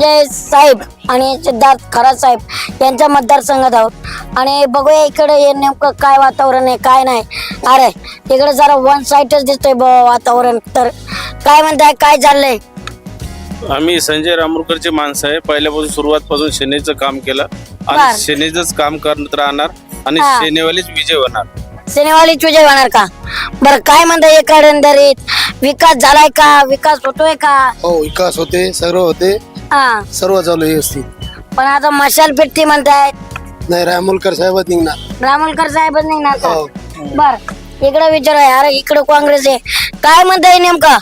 संजय साहेब आणि सिद्धार्थ खरा साहेब यांच्या मतदारसंघात आहोत. आणि बघूया इकडे हे नेमकं काय वातावरण आहे काय नाही. अरे इकडे जरा वन साईडच दिसतंय वातावरण. तर काय म्हणताय काय चाललंय? आम्ही संजय रामोरकरचे माणसं आहे. पहिल्यापासून सुरुवातपासून सेनेचं काम केलं. बर. आणि सेनेचंच काम करत राहणार आणि हा. सेनेवालीच विजय होणार. सिनेमाली विजय होणार का? बरं काय म्हणताय एकंदरीत विकास झालाय का? विकास होतोय का? हो विकास होते सर्व होते. हा. सर्व चालू आहे व्यवस्थित. पण आता मशाल पेटी म्हणतायत. नाही रामोलकर साहेब निघणार. रामोलकर साहेबच नाही ना हो. बर. इकडे विचार आहे अरे इकडे काँग्रेस आहे. काय म्हणताय नेमकं?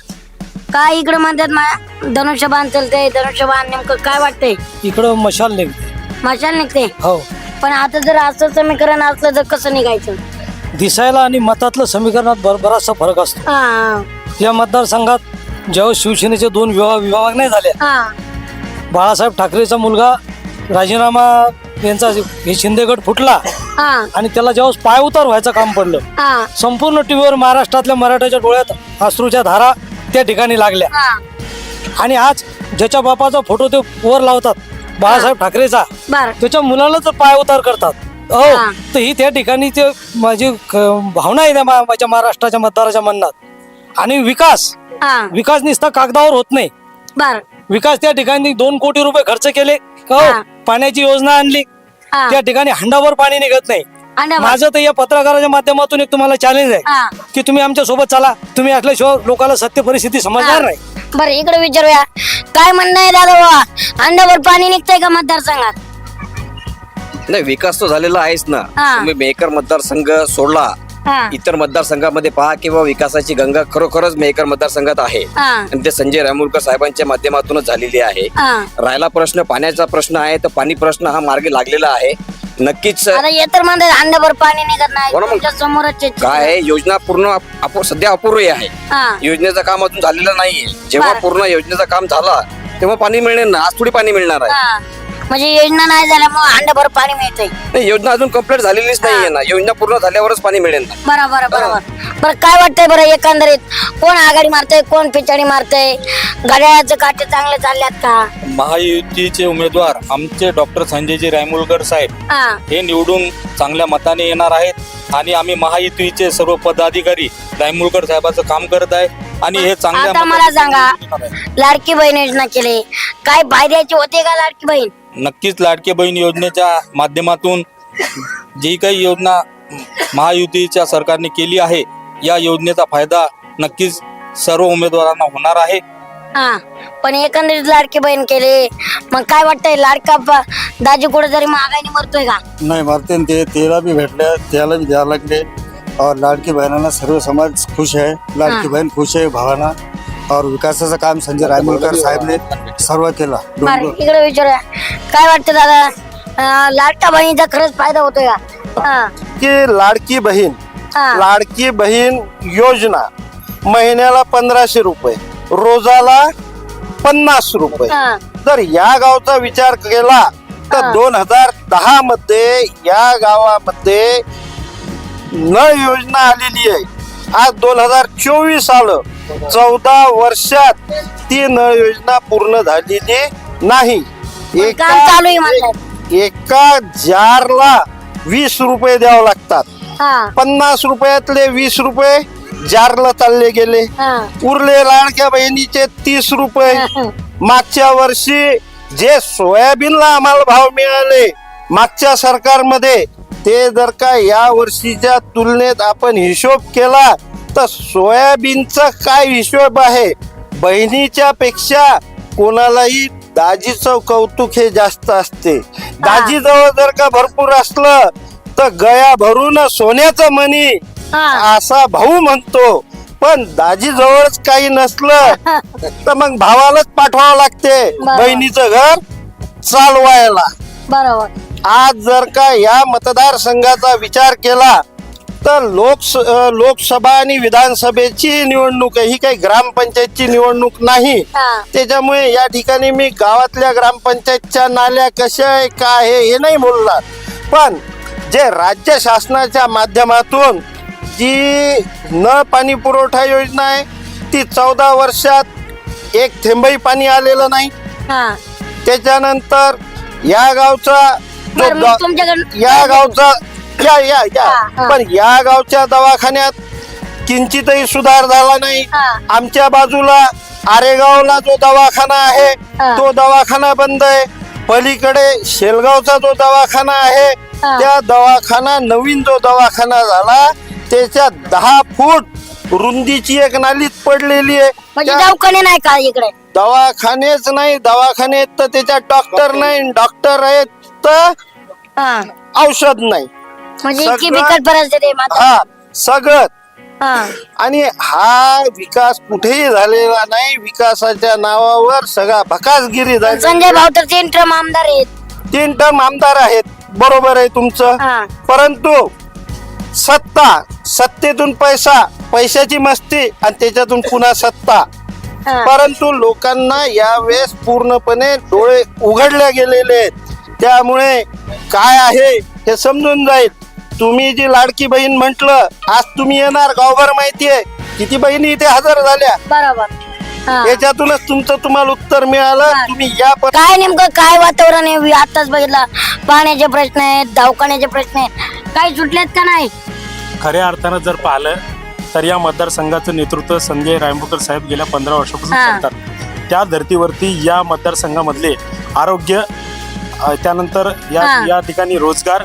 काय इकडे म्हणतात मा- धनुष्यबाण चलते धनुष्यबाण नेमकं काय वाटतंय? इकडं मशाल निघते मशाल निघते? हो. पण आता जर असं समीकरण असलं तर कसं निघायचं? दिसायला आणि मतातलं समीकरणात बर बराचसा फरक असतो. हा. या मतदारसंघात जेव्हा शिवसेनेचे दोन विभाग विभाग नाही झाले हा. बाळासाहेब ठाकरेचा मुलगा राजीनामा यांचा हे शिंदेगड फुटला हा. आणि त्याला जेव्हा पाय उतार व्हायचं काम पडलं हा. संपूर्ण टीव्हीवर महाराष्ट्रातल्या मराठ्याच्या डोळ्यात अश्रूच्या धारा त्या ठिकाणी लागल्या. हा. आणि आज ज्याच्या बापाचा फोटो ते वर लावतात बाळासाहेब ठाकरेचा बर. त्याच्या मुलाला जर पाय उतार करतात. हो हा. तर ही त्या ठिकाणी ते माझी क- भावना आहे त्या मा- माझ्या महाराष्ट्राच्या मतदाराच्या मनात. आणि विकास हा. विकास नुसता कागदावर होत नाही. बर. विकास त्या ठिकाणी दोन कोटी रुपये खर्च केले. हो हा. पाण्याची योजना आणली. हा. त्या ठिकाणी हंडावर पाणी निघत नाही. अंडा माझं तर या पत्रकाराच्या माध्यमातून एक तुम्हाला चॅलेंज आहे हा. की तुम्ही आमच्यासोबत चला. तुम्ही असल्याशिवाय लोकांना सत्य परिस्थिती समजणार नाही. बर इकडे विचारूया. काय म्हणणं आहे दादा बाबा अंड्यावर पाणी निघतंय का मतदारसंघात? नाही विकास तो झालेला आहेच ना. हा. तुम्ही मेकर मतदारसंघ सोडला. इतर मतदारसंघामध्ये पहा किंवा विकासाची गंगा खरोखरच मेकर मतदारसंघात आहे. आणि ते संजय रामोलकर साहेबांच्या माध्यमातूनच झालेली आहे. राहिला प्रश्न पाण्याचा प्रश्न आहे तर पाणी प्रश्न हा मार्गी लागलेला आहे. नक्कीच हे तर पाणी निघत नाही. काय आहे? योजना पूर्ण सध्या अपूर्वी आहे. योजनेचं काम अजून झालेलं नाहीये. जेव्हा. पूर्ण योजनेचं काम झालं तेव्हा पाणी मिळणार ना आज थोडी पाणी मिळणार आहे. म्हणजे योजना नाही झाल्यामुळे अंड्यावर पाणी मिळतंय. नाही, योजना अजून कंप्लीट झालेलीच नाहीये ना. योजना पूर्ण झाल्यावरच पाणी मिळेल. ना बरोबर बरोबर. बरं काय वाटतंय बरं एकंदरीत? कोण आघाडी मारतंय कोण पिछाडी मारतंय? घड्याळाचे काटे चांगले चालल्यात का? महायुतीचे उमेदवार आमचे डॉक्टर संजयजी रायमुलकर साहेब हा. हे निवडून चांगल्या मताने येणार आहेत आणि आम्ही महायुतीचे सर्व पदाधिकारी रायमुलकर साहेबाचं काम करत आहे आणि हे चांगल्या आता मला मताने सांगा निवडून येणार आहे. लाडकी बहीण योजना केली. काय फायद्याची होते का लाडकी बहीण? नक्कीच लाडके बहीण योजनेच्या माध्यमातून जी काही योजना महायुतीच्या सरकारने केली आहे या योजनेचा फायदा नक्कीच सर्व उमेदवारांना होणार आहे. हा पण एकंदरीत लाडकी बहीण केली मग काय वाटतंय लाडका दाजी कुठे तरी महागाईने मरतोय का? नाही मारते न ते तेला भी भेटले त्याला भी द्यावं लागले. और लाडकी बहनांना सर्व समाज खुश आहे लाडकी. बहीण खुश आहे भावाना. और विकासाचं काम संजय रायमुलकर साहेबने सर्व केला. इकडे विचारूया. काय वाटतं दादा? अं, लाडका बहिणीचा खरंच फायदा होतोय का? हा. की लाडकी बहीण हा. लाडकी बहीण योजना महिन्याला पंधराशे रुपये रोजाला पन्नास रुपये. हा. जर या गावचा विचार केला हा. तर दोन हजार दहा मध्ये या गावामध्ये नळ योजना आलेली आहे. आज दोन हजार चोवीस आलं. चौदा वर्षात ती नळ योजना पूर्ण झालेली नाही. पण काम चालू आहे म्हणतात एका जारला वीस रुपये द्यावं लागतात. हा. पन्नास रुपयातले वीस रुपये जारला चालले गेले. हा. उरले लाडक्या बहिणीचे तीस रुपये. मागच्या वर्षी जे सोयाबीनला आम्हाला भाव मिळाले मागच्या सरकारमध्ये ते जर का या वर्षीच्या तुलनेत आपण हिशोब केला तर सोयाबीनचा काय हिशोब आहे? बहिणीच्या पेक्षा कोणालाही दाजीचं कौतुक हे जास्त असते. दाजीजवळ जर का भरपूर असलं तर गया भरून सोन्याचं मनी हा. असा भाऊ म्हणतो. पण दाजी जवळच काही नसलं तर मग भावालाच पाठवावं लागते. बहिणीचं घर चालवायला. बरोबर. आज जर का या मतदारसंघाचा विचार केला तर लोकस लोकसभा आणि विधानसभेची निवडणूक आहे. ही काही ग्रामपंचायतची निवडणूक नाही. हा. त्याच्यामुळे या ठिकाणी मी गावातल्या ग्रामपंचायतच्या नाल्या कशा आहे काय आहे हे नाही बोलणार. पण जे राज्य शासनाच्या माध्यमातून जी नळ पाणी पुरवठा योजना आहे ती चौदा वर्षात एक थेंबही पाणी आलेलं नाही. हा. त्याच्यानंतर या गावचा जो बरं, मग गा- तुमच्याकडं- या गावचा या या या हा. पण या गावच्या दवाखान्यात किंचितही सुधार झाला नाही हा. आमच्या बाजूला आरेगावला जो दवाखाना आहे हा. तो दवाखाना बंद आहे पलीकडे शेलगावचा जो दवाखाना आहे हा. त्या दवाखाना नवीन जो दवाखाना झाला त्याच्या दहा फूट रुंदीची एक नालीत पडलेली आहे म्हणजे त्या दवाखाने नाही का इकडे दवाखानेच नाही दवाखाने आहेत तर त्याच्यात डॉक्टर नाही डॉक्टर आहेत तर हा औषध नाही म्हणजे इतकी सगळं- बिकट परिस्थिती आहे माता हा सगळं. हा. आणि हा विकास कुठेही झालेला नाही. विकासाच्या नावावर सगळा भकासगिरी झाली संजय भाऊ तर तीन टर्म आमदार आहेत. तीन टर्म आमदार आहेत. बरोबर आहे तुमचं. हा. परंतु सत्ता सत्तेतून पैसा पैशाची मस्ती आणि त्याच्यातून पुन्हा सत्ता. हा. परंतु लोकांना यावेळेस पूर्णपणे डोळे उघडले गेलेले आहेत. त्यामुळे काय आहे हे समजून जाईल. तुम्ही जी लाडकी बहीण म्हंटल आज तुम्ही येणार गावभर माहितीये किती बहिणी इथे हजर झाल्या? बरोबर. हा. याच्यातूनच तुमचं तुम्हाला उत्तर मिळालं. तुम्ही या पण काय नेमकं काय वातावरण आहे? वि- आताच बघितलं. पाण्याचे प्रश्न आहेत दवाखान्याचे प्रश्न आहेत. काही सुटलेत का नाही? खऱ्या अर्थानं जर पाहिलं तर या मतदारसंघाचं नेतृत्व संजय रायमुकर साहेब गेल्या पंधरा वर्षापासून हा. करतात. त्या धर्तीवरती या मतदारसंघामधले आरोग्य अ, त्यानंतर या हा. या ठिकाणी रोजगार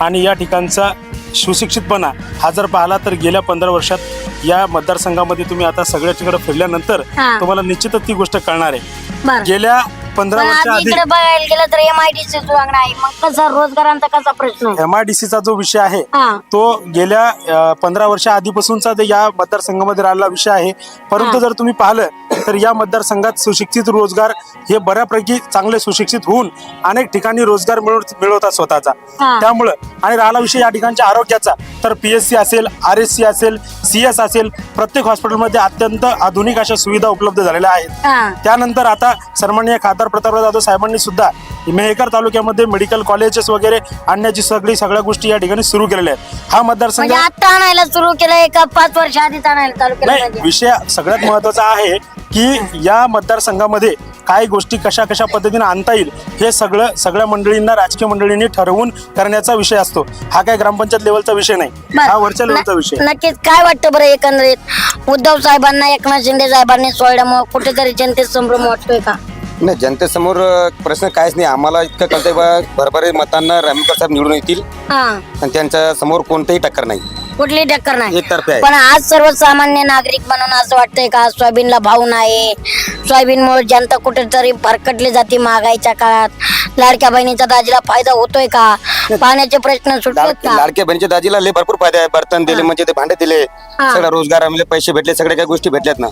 आणि या ठिकाणचा सुशिक्षितपणा हा जर पाहिला तर गेल्या पंधरा वर्षात या मतदारसंघामध्ये तुम्ही आता सगळ्याकडे फिरल्यानंतर हा. तुम्हाला निश्चितच ती गोष्ट कळणार आहे बर गेल्या पंधरा पण वर्षा आधी इकडे बघायला गेलं तर एम आय डी सी सुधारणा आहे मग कसा रोजगारांचा कसा प्रश्न आहे एम आय डी सीचा जो विषय आहे हा. तो गेल्या पंधरा वर्षा आधीपासूनचा ते या मतदारसंघामध्ये राहिलेला विषय आहे परंतु. जर तुम्ही पाहिलं तर या मतदारसंघात सुशिक्षित रोजगार हे बऱ्यापैकी चांगले सुशिक्षित होऊन अनेक ठिकाणी रोजगार मिळवत मिळवतात स्वतःचा. त्यामुळं आणि राहिला विषय या ठिकाणच्या आरोग्याचा तर पी एस सी असेल आर एस सी असेल सी एस असेल प्रत्येक हॉस्पिटलमध्ये अत्यंत आधुनिक अशा सुविधा उपलब्ध झालेल्या आहेत. त्यानंतर आता सन्माननीय खासदार प्रतापराव जाधव साहेबांनी सुद्धा मेहकर तालुक्यामध्ये मेडिकल कॉलेजेस वगैरे आणण्याची सगळी सगळ्या गोष्टी या ठिकाणी सुरू केलेल्या आहेत हा मतदारसंघ म्हणजे आता आणायला सुरू केलंय का पाच वर्ष आधीच आणायला केलं पाहिजे विषय सगळ्यात महत्त्वाचा आहे की या मतदारसंघामध्ये काही गोष्टी कशा कशा पद्धतीने आणता येईल हे सगळं सगळ्या मंडळींना राजकीय मंडळींनी ठरवून करण्याचा विषय असतो. हा काय ग्रामपंचायत लेवलचा विषय नाही. हा वरच्या लेवलचा विषय. नक्कीच. काय वाटतं बरं एकंदरीत? उद्धव साहेबांना एकनाथ शिंदे साहेबांनी सोडल्यामुळे कुठेतरी जनतेत संभ्रम वाटतोय का? नाही जनतेसमोर प्रश्न काहीच नाही. आम्हाला इतकं कळतंय बा बरोबर मतांना रामकर साहेब निवडून येतील. हा. आणि त्यांच्यासमोर कोणतेही टक्कर नाही. कुठली टक्कर नाही. एकतर्फे आहे पण आज सर्वसामान्य नागरिक म्हणून असं वाटतंय का सोयाबीनला भाव नाही. सोयाबीनमुळे जनता कुठेतरी भरकटली जाते महागाईच्या काळात. लाडक्या बहिणीचा दाजीला फायदा होतोय का? पाण्याचे प्रश्न सुटलेत लाड- का? लाडक्या बहिणीच्या दाजीला लय भरपूर फायदे आहे. बर्तन दिले म्हणजे ते भांडे दिले. सगळं रोजगार आम्हाला पैसे भेटले सगळ्या काही गोष्टी भेटल्यात ना.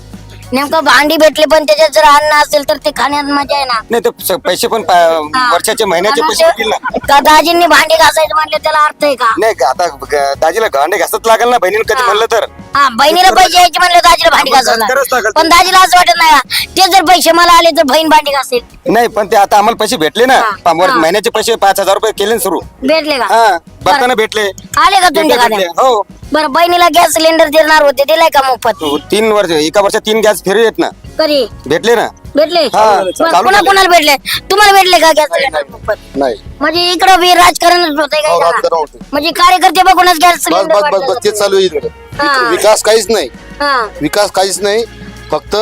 नेमकं भांडी भेटले पण त्याच्यात जर अन्न असेल तर ते खाण्यात मजा आहे ना. नाही ते स- पैसे पण पा-. वर्षाचे महिन्याचे पैसे भेटतील ना. ते- का दाजींनी भांडी घासायचं म्हणले त्याला अर्थ आहे का? नाही आता ग- दाजीला भांडे घासत लागेल ना बहिणीने कधी. म्हणलं तर. हा बहिणीला पैसे यायचे म्हणले दाजीला भांडी आपण घासायला. लागेल. पण दाजीला असं वाटत नाही का? ते जर पैसे मला आले तर बहीण भांडी घासेल. नाही पण ते आता आम्हाला पैसे भेटले ना. हा. पा- वर- हा. महिन्याचे पैसे पाच हजार रुपये केले ना सुरू. भेटले का? हा. बर्तन भेटले. आले का तुमच्या भेटले, खात्यात हो. बरं बहिणीला गॅस सिलेंडर देणार होते दिलाय का मोफत तो तीन वर्ष एका वर्षात तीन गॅस फ्री आहेत ना. कधी? भेटले ना. भेटले? हा, बरं, चालू कुणा झाले. कुणाला भेटले? तुम्हाला भेटले का गॅस सिलेंडर मोफत नाही. म्हणजे इकडं बी राजकारणच होतंय हो, काय राजकारण होतंय. म्हणजे कार्यकर्ते बघूनच गॅस बस सिलेंडर बस बस वाटलं बस तेच चालू आहे इकडे. हा. विकास काहीच नाही. हा. विकास काहीच नाही. फक्त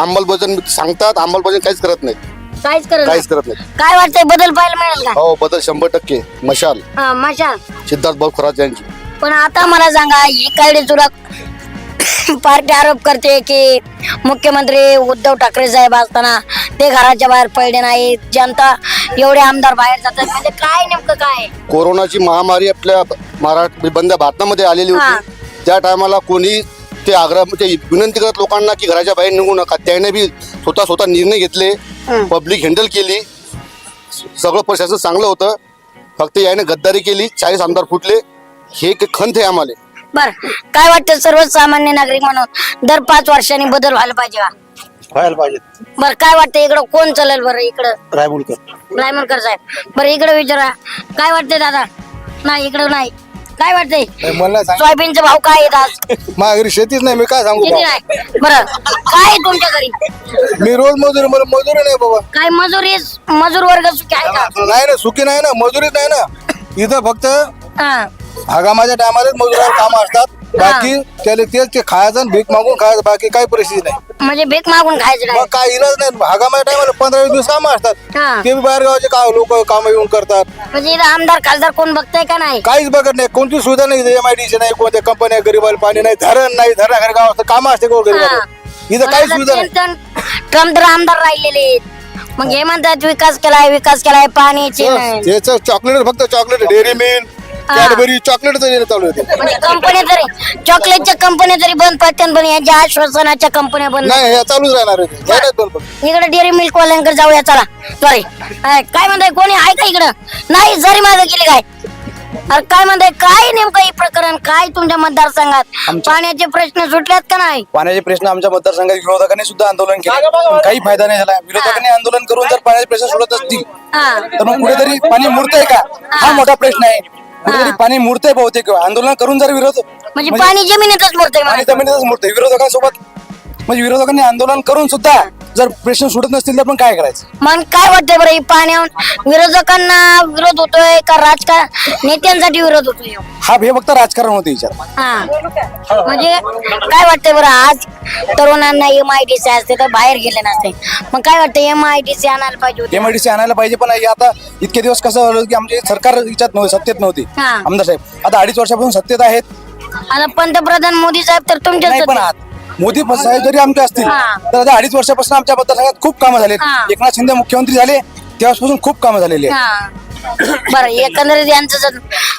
अंमलबजावणी सांगतात अंमलबजावणी काहीच करत नाही. काहीच करत काहीच नाही. करत नाही. काय वाटतंय बदल पाहायला मिळेल का? हो बदल शंभर टक्के. मशाल. हा मशाल. सिद्धार्थ भाऊ खरात यांची. पण आता मला सांगा काय तुला पार्टी आरोप करते की मुख्यमंत्री उद्धव ठाकरे साहेब असताना ते घराच्या बाहेर पडले नाही जनता एवढे आमदार बाहेर जातात. म्हणजे काय नेमकं काय? कोरोनाची महामारी आपल्या महाराष्ट्र बंद भारतामध्ये आलेली हा. होती त्या टायमाला कोणी ते आग्रह ते विनंती करत लोकांना की घराच्या बाहेर निघू नका. त्याने बी स्वतः स्वतः निर्णय घेतले. पब्लिक हँडल केली. सगळं प्रशासन चांगलं होतं. फक्त याने गद्दारी केली चाळीस आमदार फुटले. हे एक खंत आहे आम्हाला. बर. काय वाटतं सर्वसामान्य नागरिक म्हणून? दर पाच वर्षांनी बदल व्हायला पाहिजे का? व्हायला पाहिजे. बर काय वाटतं इकडं कोण चालेल बरं इकडं? रायमुलकर. रायमलकर साहेब. बरं इकडं विचारा. काय वाटतंय दादा? नाही इकडं नाही. काय वाटतंय? नाही, मला सांग. सोयाबीनचे भाव काय आहेत आज? माझ्या घरी शेतीच नाही मी काय सांगू किती? नाही. बरं काय आहे तुमच्या घरी? मी रोज मजुरी मला मजुरी नाही बाबा. काय मजुरी मजूर वर्ग सुखी आहे का? नाही ना सुखी नाही ना मजुरीच नाही ना. इथं फक्त हा. हगामाच्या टायमालाच मजुरावर काम असतात. बाकी त्याला तेच ते खायचं आणि भीक मागून खायचं बाकी काही परिस्थिती नाही. म्हणजे भीक मागून खायचं काय मग काय इलाज नाही. हगामाच्या टायमाला पंधरा वीस दिवस काम असतात. ते बी बाहेर गावचे का लोक काम येऊन करतात? म्हणजे इथं आमदार खासदार कोण बघताय का नाही? काहीच बघत नाही. कोणती सुविधा नाही एम आय डी नाही कोणत्या कंपन्या गरीबाला पाणी नाही धरण नाही धरण गाव असतं काम असते को गरीबाला. इथं काही सुविधा नाही. ट्रम्प तर आमदार राहिलेले आहेत. मग हे. म्हणतात विकास केलाय विकास केलाय पाण्याची नाही. त्याचं चॉकलेट फक्त chocolate Dairy Milk Cadbury chocolate चालू होते म्हणजे कंपन्या तरी चॉकलेटच्या कंपन्या तरी बंद पडतात पण यांच्या आश्वासनाच्या कंपन्या बंद नाही हे चालूच राहणार. हे बंद. इकडे डेअरी मिल्क वाल्यांकडे जाऊया चला. सॉरी काय म्हणताय कोणी आहे का इकडं? नाही जरी मागे गेली काय? अरे काय म्हणताय काय नेमकं हे प्रकरण? काय तुमच्या मतदारसंघात? पाण्याचे प्रश्न सुटलेत का नाही? पाण्याचे प्रश्न आमच्या मतदारसंघात विरोधकांनी सुद्धा आंदोलन केले. पण काही फायदा नाही झाला. विरोधकांनी आंदोलन करून जर पाण्याचे प्रश्न सोडत असतील हा. तर मग कुठेतरी पाणी मुरतंय का? हा. मोठा प्रश्न आहे. कुठेतरी पाणी मुरतंय बहुतेक. आंदोलन करून जर विरोध म्हणजे पाणी जमिनीतच मोडतंय म्हणायचं. जमिनीतच मुरतंय. विरोधकांसोबत म्हणजे विरोधकांनी आंदोलन करून सुद्धा जर प्रश्न सुटत नसतील तर पण काय करायचं? मग काय वाटतंय बरं ही पाण्यावर विरोधकांना विरोध होतोय का राजकारण नेत्यांसाठी विरोध होतोय? हा हे फक्त राजकारण होते विचार. हा. म्हणजे काय वाटतंय बरं आज तरुणांना एम आय डी सी असते तर बाहेर गेले नसते. मग काय वाटतं एम आय डी सी आणायला पाहिजे होते? एमआयडीसी आणायला पाहिजे पण हे आता इतके दिवस कसं झालं की आमचे सरकार याच्यात नव्हते सत्तेत नव्हती. हा. आमदार साहेब आता अडीच वर्षापासून सत्तेत आहेत. आता पंतप्रधान मोदी साहेब तर तुमच्याच नाही पण होते. आत- मोदी साहेब जरी आमचे असतील हा. तर आता अडीच वर्षापासून आमच्या मतदारसंघात खूप कामं झाले. एकनाथ शिंदे मुख्यमंत्री झाले तेव्हापासून खूप कामं झालेली आहेत. हा. बरं एकंदरीत यांचं जर-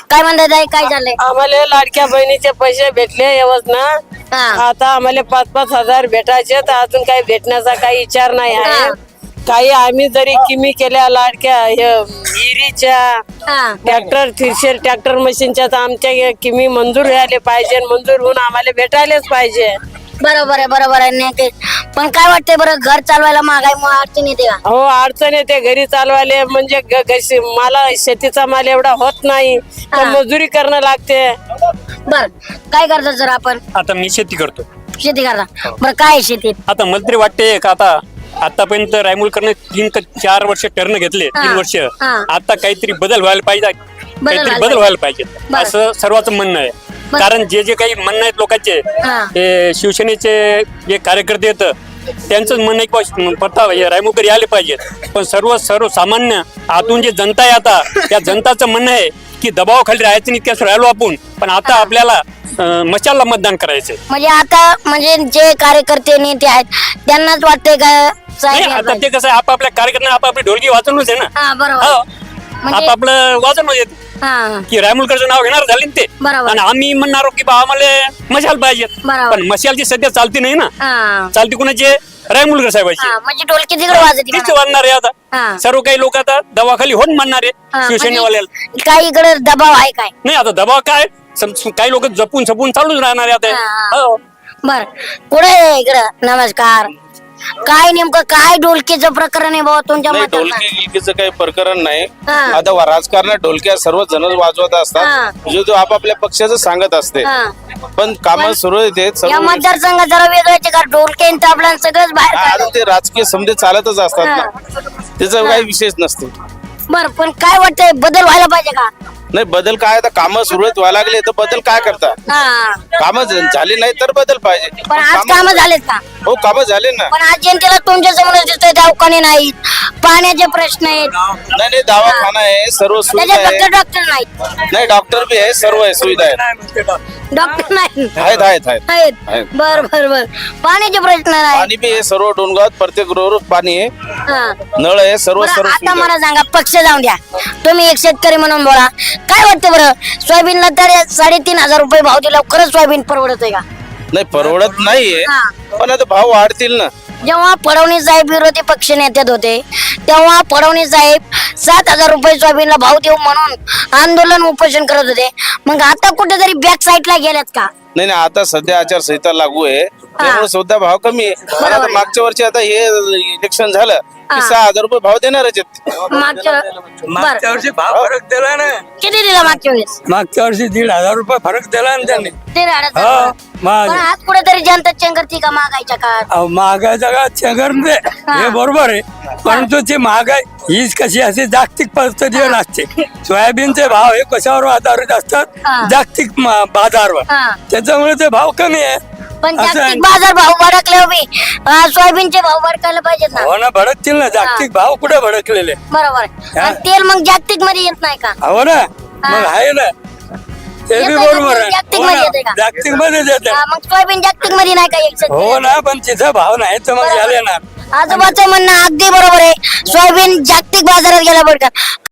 काय म्हणतात आहे, काय झालंय? आम्हाला लाडक्या बहिणीचे पैसे भेटले योजना हा. आता आम्हाला पाच पाच हजार भेटायचे तर अजून काही भेटण्याचा काही विचार नाही हा. आहे. काही आम्ही जरी किमी केल्या लाडक्या हे विहिरीच्या हा. ट्रॅक्टर थिरशेर ट्रॅक्टर मशीनच्या तर आमच्या हे किमी मंजूर व्हायला पाहिजे मंजूर होऊन आम्हाला भेटायलाच पाहिजे. बरोबर आहे बरोबर आहे नाही ते- पण काय वाटतंय बरं घर चालवायला महागाई अडचण येते का? हो अडचण येते. घरी चालवायला म्हणजे ग- मला शेतीचा माल एवढा होत नाही. तर हा. मजुरी करणं लागते. बर काय करता सर आपण? आता मी शेती करतो. शेती करता. बरं काय आहे शेतीत? आता मला तरी वाटते का आता आतापर्यंत रायमुलकरने तीन का चार वर्ष टर्न घेतले तीन हा, वर्ष. हा. आता काहीतरी बदल व्हायला पाहिजे. काहीतरी बदल व्हायला पाहिजे. बरं. असं सर्वांचं म्हणणं आहे. बरं. कारण जे जे काही म्हणणं आहेत लोकांचे हा. ते शिवसेनेचे जे कार्यकर्ते आहेत त्यांचंच म्हणणं आहे की बा, प्रताप हे रायमुलकर यायला पाहिजेत. पण सर्व सर्वसामान्य आतून जे जनता आहे आता त्या जनताचं म्हणणं आहे की दबावाखाली राहायचं नाही इतक्याच राहिलो आपण. पण आता आपल्याला अं, मशालला मतदान करायचं म्हणजे आता म्हणजे जे कार्यकर्ते नेते आहेत त्यांनाच वाटतंय का नाही साहेब आता ते कसं आहे, आपापल्या कार्यकर्त्यांना आपापली ढोलकी वाचवूनच आहे ना. हा बरोबर. हो. म्हणजे आपापलं वाजन येत. हा. की रायमुलकरचं नाव घेणार झाले ना ते. बरोबर. आणि आम्ही म्हणणार की बा आम्हाला मशाल पाहिजे बरोबर. पण मशालची सध्या चालती नाही ना. हा. चालती कुणाची? रायमुलकर साहेबाची. हा, म्हणजे ढोलकी तिकडे वाजते तीच आहे हा. आता सर्व काही लोक आता दवाखाली होऊन म्हणणार आहे हा, शिवसेनेवाल्याला. म्हणजे काही इकडे दबाव आहे काय? नाही आता दबाव काय? सम- काही लोक जपून सपून चालूच राहणार आहे आता. हा. हो. बर. पुढे इकडं. नमस्कार. काय नेमकं काय ढोलकीचं प्रकरण आहे बाबा तुमच्या नाही? ढोलकी गिलकीचं काही प्रकरण नाही हा. आता वा- राजकारणात ढोलक्या सर्व जण वाजवत हा. असतात जो तो आपापल्या पक्षाचं सांगत असते हा. पण काम सुरू आहेत या सर्व मतदारसंघात जरा वेगळ्याचे का ढोलके आणि तबला सगळंच बाहेर काढलं. ते राजकीय समजे चालतच असतात ना त्याचा काही विशेष नसते बर पण काय वाटतंय बदल व्हायला पाहिजे का नाही बदल काय? आता कामं सुरू आहेत व्हायला लागले तर बदल काय करता? हा. कामं झाली नाही तर बदल पाहिजे. पण आज कामं- झालेत का? हो कामं झाले ना. पण आज जनतेला तुमच्यासमोर दिसतोय दवाखाने नाहीत. पाण्याचे प्रश्न आहेत. नाही नाही दवाखाना आहे सर्व सुविधा त्याच्यात आहे. फक्त डॉक्टर नाहीत. नाही डॉक्टर बी आहे सर्व आहे सुविधा आहे डॉक्टर? नाही आहेत आहेत आहेत. आहेत. आहेत. बर बर बर. पाण्याचे प्रश्न नाही पाणी बी आहे सर्व डोंगात प्रत्येक रोज पाणी आहे. हा. नळ आहे सर्व बरं, सर्व आता सुविधा. मला सांगा पक्ष जाऊन द्या. तुम्ही एक शेतकरी म्हणून बोला. काय वाटतं बरं? सोयाबीनला तर साडेतीन हजार रुपये भाव दिला खरंच सोयाबीन परवडत आहे का? नाही परवडत नाहीये. हा. पण आता भाव वाढतील ना. जेव्हा फडणवीस साहेब विरोधी पक्ष नेत्यात होते तेव्हा फडणवीस साहेब सात हजार रुपये सोयाबीनला भाव देऊ म्हणून आंदोलन उपोषण करत होते. मग आता कुठेतरी बॅक साईडला गेलेत का? नाही नाही आता सध्या आचारसंहिता लागू आहे. त्यामुळे सुद्धा भाव कमी आहे. पण आता मागच्या वर्षी आता हे इलेक्शन झालं की सहा हजार रुपये भाव देणारच आहेत. मागच्या बरं. मागच्या वर्षी भाव फरक दिला ना. किती दिला मागच्या वेळेस? मागच्या वर्षी दीड हजार रुपये फरक दिला ना त्यांनी. दीड अडीच हजार. मग. पण आज कुठेतरी जनता चेंगरती का मागायच्या काळात? अहो, महागाईचा का चेंगर हे. बरोबर आहे. परंतु ती महागाई हीच कशी अशी जागतिक परिस्थितीवर नसते सोयाबीनचे भाव हे कशावर आधारित हा. असतात जागतिक म- बाजारवर. हा. त्याच्यामुळे ते भाव कमी आहे. पण असं आहे. जागतिक बाजार भाव भडकले उभी सोयाबीनचे भाव भडकायला पाहिजेत ना. हो ना भडकतील ना. जागतिक भाव कुठे भडकलेले? बरोबर आणि तेल मग जागतिकमध्ये येत नाही का? हो ना. मग आहे ना. ते बी बरोबर? आहे जागतिक हो मध्ये का? जागतिकमध्ये येते हा, मग सोयाबीन जागतिकमध्ये नाही का? हो ना पण तिथं भाव नाही तर मग. झाले ना आजोबाचं म्हणणं अगदी बरोबर आहे सोयाबीन जागतिक बाजारात गेला बरं का